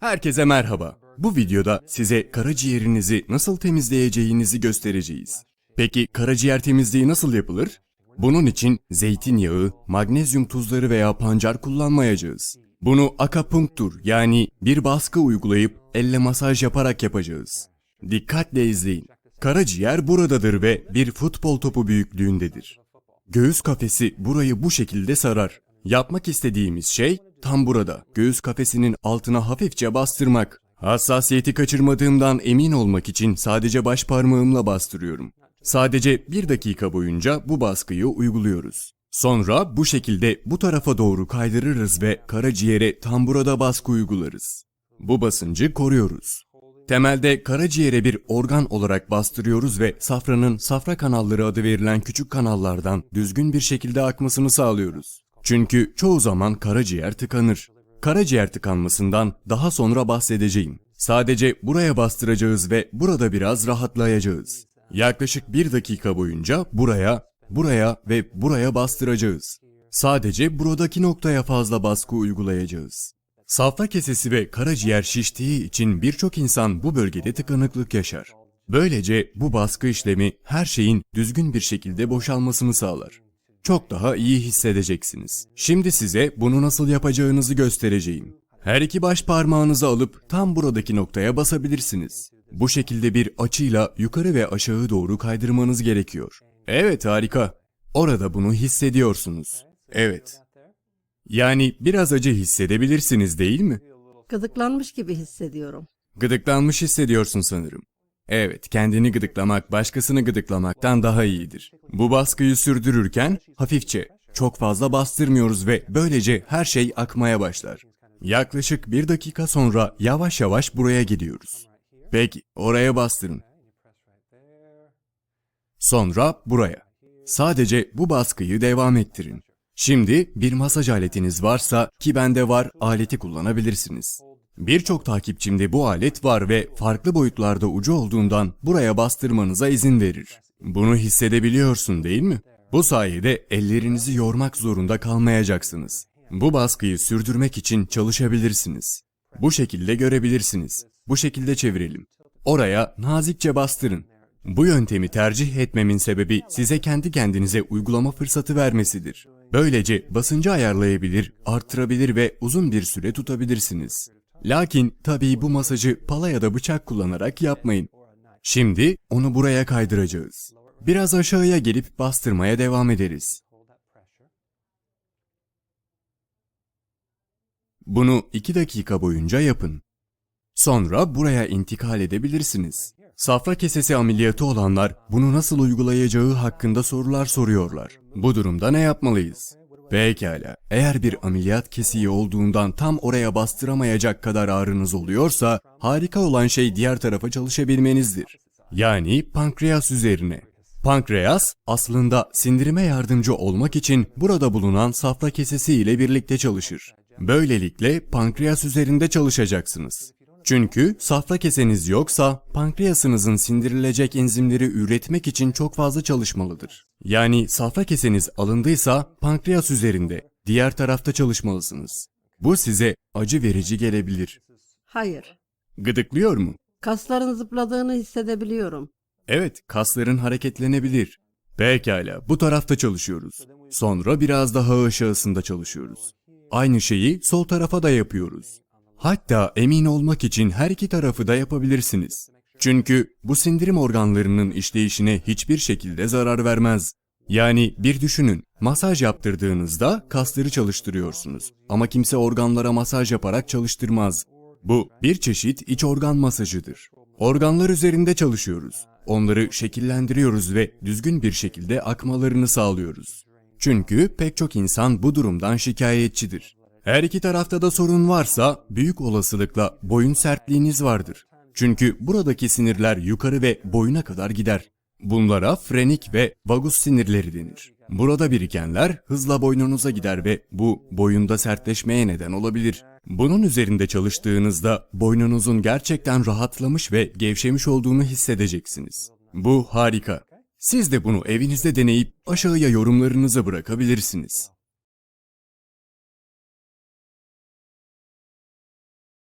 Herkese merhaba. Bu videoda size karaciğerinizi nasıl temizleyeceğinizi göstereceğiz. Peki karaciğer temizliği nasıl yapılır? Bunun için zeytinyağı, magnezyum tuzları veya pancar kullanmayacağız. Bunu akapunktur yani bir baskı uygulayıp elle masaj yaparak yapacağız. Dikkatle izleyin. Karaciğer buradadır ve bir futbol topu büyüklüğündedir. Göğüs kafesi burayı bu şekilde sarar. Yapmak istediğimiz şey tam burada. Göğüs kafesinin altına hafifçe bastırmak. Hassasiyeti kaçırmadığımdan emin olmak için sadece baş parmağımla bastırıyorum. Sadece bir dakika boyunca bu baskıyı uyguluyoruz. Sonra bu şekilde bu tarafa doğru kaydırırız ve karaciğere tam burada baskı uygularız. Bu basıncı koruyoruz. Temelde karaciğere bir organ olarak bastırıyoruz ve safranın safra kanalları adı verilen küçük kanallardan düzgün bir şekilde akmasını sağlıyoruz. Çünkü çoğu zaman karaciğer tıkanır. Karaciğer tıkanmasından daha sonra bahsedeceğim. Sadece buraya bastıracağız ve burada biraz rahatlayacağız. Yaklaşık bir dakika boyunca buraya, buraya ve buraya bastıracağız. Sadece buradaki noktaya fazla baskı uygulayacağız. Safra kesesi ve karaciğer şiştiği için birçok insan bu bölgede tıkanıklık yaşar. Böylece bu baskı işlemi her şeyin düzgün bir şekilde boşalmasını sağlar. Çok daha iyi hissedeceksiniz. Şimdi size bunu nasıl yapacağınızı göstereceğim. Her iki baş parmağınızı alıp tam buradaki noktaya basabilirsiniz. Bu şekilde bir açıyla yukarı ve aşağı doğru kaydırmanız gerekiyor. Evet harika. Orada bunu hissediyorsunuz. Evet. Yani biraz acı hissedebilirsiniz değil mi? Gıdıklanmış gibi hissediyorum. Gıdıklanmış hissediyorsun sanırım. Evet, kendini gıdıklamak başkasını gıdıklamaktan daha iyidir. Bu baskıyı sürdürürken hafifçe, çok fazla bastırmıyoruz ve böylece her şey akmaya başlar. Yaklaşık bir dakika sonra yavaş yavaş buraya gidiyoruz. Peki, oraya bastırın. Sonra buraya. Sadece bu baskıyı devam ettirin. Şimdi bir masaj aletiniz varsa ki bende var aleti kullanabilirsiniz. Birçok takipçimde bu alet var ve farklı boyutlarda ucu olduğundan buraya bastırmanıza izin verir. Bunu hissedebiliyorsun değil mi? Bu sayede ellerinizi yormak zorunda kalmayacaksınız. Bu baskıyı sürdürmek için çalışabilirsiniz. Bu şekilde görebilirsiniz. Bu şekilde çevirelim. Oraya nazikçe bastırın. Bu yöntemi tercih etmemin sebebi size kendi kendinize uygulama fırsatı vermesidir. Böylece basıncı ayarlayabilir, arttırabilir ve uzun bir süre tutabilirsiniz. Lakin tabii bu masajı pala ya da bıçak kullanarak yapmayın. Şimdi onu buraya kaydıracağız. Biraz aşağıya gelip bastırmaya devam ederiz. Bunu 2 dakika boyunca yapın. Sonra buraya intikal edebilirsiniz. Safra kesesi ameliyatı olanlar bunu nasıl uygulayacağı hakkında sorular soruyorlar. Bu durumda ne yapmalıyız? Pekala, eğer bir ameliyat kesiği olduğundan tam oraya bastıramayacak kadar ağrınız oluyorsa, harika olan şey diğer tarafa çalışabilmenizdir. Yani pankreas üzerine. Pankreas aslında sindirime yardımcı olmak için burada bulunan safra kesesi ile birlikte çalışır. Böylelikle pankreas üzerinde çalışacaksınız. Çünkü safra keseniz yoksa pankreasınızın sindirilecek enzimleri üretmek için çok fazla çalışmalıdır. Yani safra keseniz alındıysa pankreas üzerinde, diğer tarafta çalışmalısınız. Bu size acı verici gelebilir. Hayır. Gıdıklıyor mu? Kasların zıpladığını hissedebiliyorum. Evet, kasların hareketlenebilir. Pekala, bu tarafta çalışıyoruz. Sonra biraz daha aşağısında çalışıyoruz. Aynı şeyi sol tarafa da yapıyoruz. Hatta emin olmak için her iki tarafı da yapabilirsiniz. Çünkü bu sindirim organlarının işleyişine hiçbir şekilde zarar vermez. Yani bir düşünün, masaj yaptırdığınızda kasları çalıştırıyorsunuz. Ama kimse organlara masaj yaparak çalıştırmaz. Bu bir çeşit iç organ masajıdır. Organlar üzerinde çalışıyoruz. Onları şekillendiriyoruz ve düzgün bir şekilde akmalarını sağlıyoruz. Çünkü pek çok insan bu durumdan şikayetçidir. Her iki tarafta da sorun varsa büyük olasılıkla boyun sertliğiniz vardır. Çünkü buradaki sinirler yukarı ve boyuna kadar gider. Bunlara frenik ve vagus sinirleri denir. Burada birikenler hızla boynunuza gider ve bu boyunda sertleşmeye neden olabilir. Bunun üzerinde çalıştığınızda boynunuzun gerçekten rahatlamış ve gevşemiş olduğunu hissedeceksiniz. Bu harika. Siz de bunu evinizde deneyip aşağıya yorumlarınızı bırakabilirsiniz.